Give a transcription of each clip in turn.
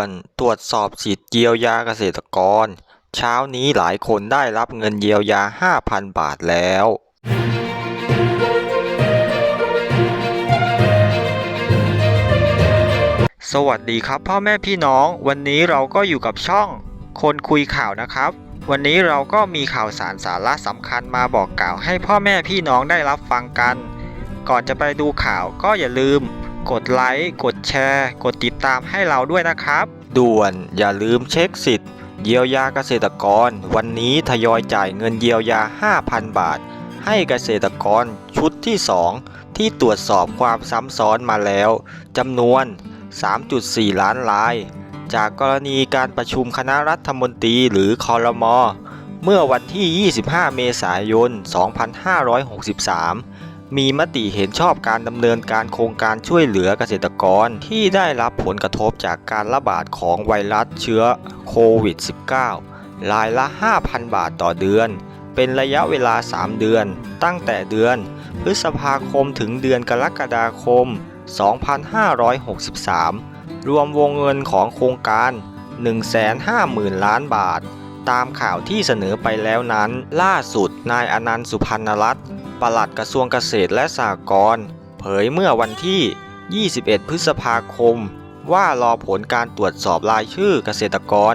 วนตรวจสอบสิทธิ์เยียวยาเกษตรกร เช้านี้หลายคนได้รับเงินเยียวยา 5,000 บาทแล้ว สวัสดีครับพ่อแม่พี่น้อง วันนี้เราก็อยู่กับช่อง คนคุยข่าวนะครับ วันนี้เราก็มีข่าวสารสาระสำคัญมาบอกกล่าวให้พ่อแม่พี่น้องได้รับฟังกัน ก่อนจะไปดูข่าวก็อย่าลืม กดไลค์ กดแชร์ กดติดตามให้เราด้วยนะครับ ด่วนอย่าลืมเช็คสิทธิ์ เยียวยาเกษตรกร วันนี้ทยอยจ่ายเงินเยียวยา 5,000 บาท ให้เกษตรกรชุดที่ 2 ที่ตรวจสอบความซ้ำซ้อนมาแล้วจำนวน 3.4 ล้านราย จากกรณีการประชุมคณะรัฐมนตรีหรือคอรมอเมื่อวันที่ 25 เมษายน 2563 มีมติเห็นชอบการดำเนินการโครงการช่วยเหลือเกษตรกรที่ได้รับผลกระทบจากการระบาดของไวรัสเชื้อโควิด -19 รายละ 5,000 บาทต่อเดือน เป็นระยะเวลา 3 เดือน ตั้งแต่เดือน พฤษภาคมถึงเดือนกรกฎาคม 2563 รวมวงเงินของโครงการ 150,000 ล้านบาท ตามข่าวที่เสนอไปแล้วนั้น ล่าสุดนายอนันต์สุพันนรัตน์ ปลัดกระทรวงเกษตรและสหกรณ์เผยเมื่อวันที่ 21 พฤษภาคม ว่ารอผลการตรวจสอบรายชื่อเกษตรกร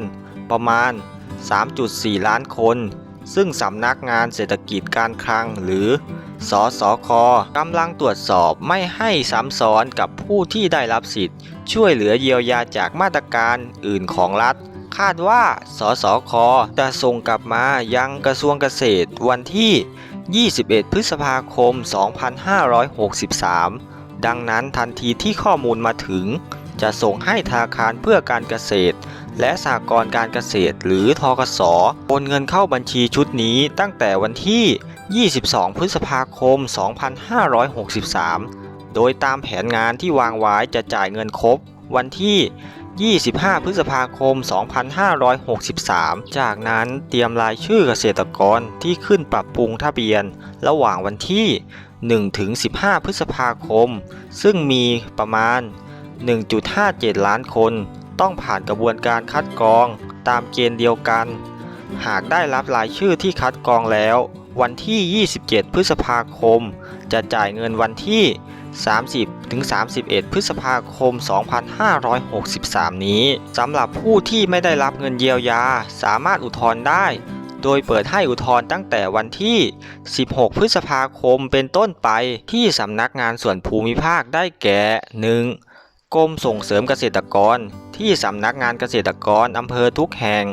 ประมาณ 3.4 ล้านคน ซึ่งสำนักงานเศรษฐกิจการคลังหรือ สสคกำลังตรวจสอบไม่ให้ซ้ำซ้อนกับผู้ที่ได้รับสิทธิ์ ช่วยเหลือเยียวยาจากมาตรการอื่นของรัฐคาดว่า สสค จะส่งกลับมายังกระทรวงเกษตรวันที่ 21 พฤษภาคม 2563 ดังนั้นทันทีที่ข้อมูลมาถึง จะส่งให้ธนาคารเพื่อการเกษตร และสหกรณ์การเกษตรหรือทกสโอนเงินเข้าบัญชีชุดนี้ตั้งแต่วันที่ 22 พฤษภาคม 2563 โดยตามแผนงานที่วางไว้จะจ่ายเงินครบวันที่ 25 พฤษภาคม 2563 จากนั้นเตรียมรายชื่อเกษตรกรที่ขึ้นปรับปรุงทะเบียน ระหว่างวันที่ 1 ถึง 15 พฤษภาคม ซึ่งมีประมาณ 1.57 ล้านคน ต้องผ่านกระบวนการคัดกรองตามเกณฑ์เดียวกัน หากได้รับรายชื่อที่คัดกรองแล้ว วันที่ 27 พฤษภาคม จะจ่ายเงินวันที่ 30 ถึง 31 พฤษภาคม 2563 นี้สำหรับผู้ที่ไม่ได้รับเงินเยียวยาสามารถอุทธรณ์ได้ โดยเปิดให้อุทธรณ์ตั้งแต่วันที่ 16 พฤษภาคมเป็นต้นไปที่สำนักงานส่วนภูมิภาคได้แก่ 1. กรมส่งเสริมเกษตรกร ที่สำนักงานเกษตรกรอำเภอทุกแห่ง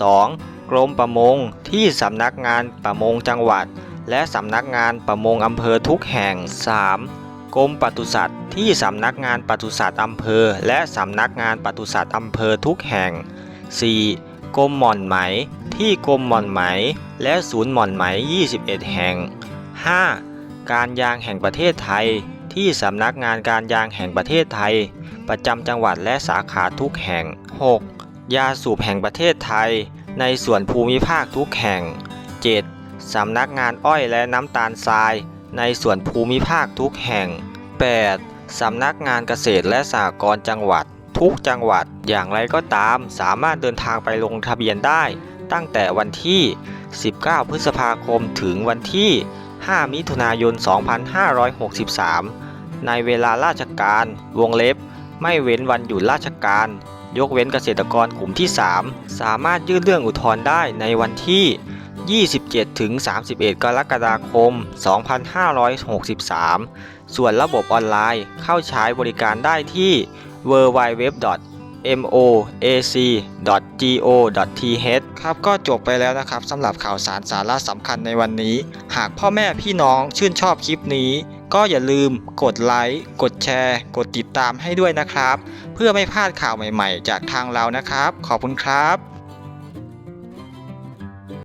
2. กรมประมงที่สำนักงานประมงจังหวัด และสำนักงานประมงอำเภอทุกแห่ง 3. กรมปศุสัตว์ที่สำนักงานปศุสัตว์อำเภอ และสำนักงานปศุสัตว์อำเภอทุกแห่ง 4. กรมหม่อนไหม ที่กรมหม่อนไหม และศูนย์หม่อนไหม 21 แห่ง 5. การยางแห่งประเทศไทย ที่สำนักงานการยางแห่งประเทศไทย ประจำจังหวัดและสาขาทุกแห่ง 6. ยาสูบแห่งประเทศไทย ในส่วนภูมิภาคทุกแห่ง 7. สำนักงานอ้อยและน้ำตาลทราย ในส่วนภูมิภาคทุกแห่ง 8. สำนักงานเกษตรและสหกรณ์จังหวัด ทุกจังหวัดอย่างไรก็ตาม สามารถเดินทางไปลงทะเบียนได้ ตั้งแต่วันที่ 19 พฤษภาคมถึงวันที่ 5 มิถุนายน 2563 ในเวลาราชการวงเล็บ ไม่เว้นวันหยุดราชการ ยกเว้นเกษตรกรกลุ่มที่ 3 สามารถยื่นเรื่องอุทธรณ์ได้ในวันที่ 27ถึง31กรกฎาคม 2563 ส่วนระบบออนไลน์เข้าใช้บริการได้ที่ www moac.go.th ครับก็จบไปแล้วนะครับสำหรับข่าวสารสาระสำคัญในวันนี้ หากพ่อแม่พี่น้องชื่นชอบคลิปนี้ ก็อย่าลืมกดไลค์ กดแชร์ กดติดตามให้ด้วยนะครับ เพื่อไม่พลาดข่าวใหม่ๆ จากทางเรานะครับ ขอบคุณครับ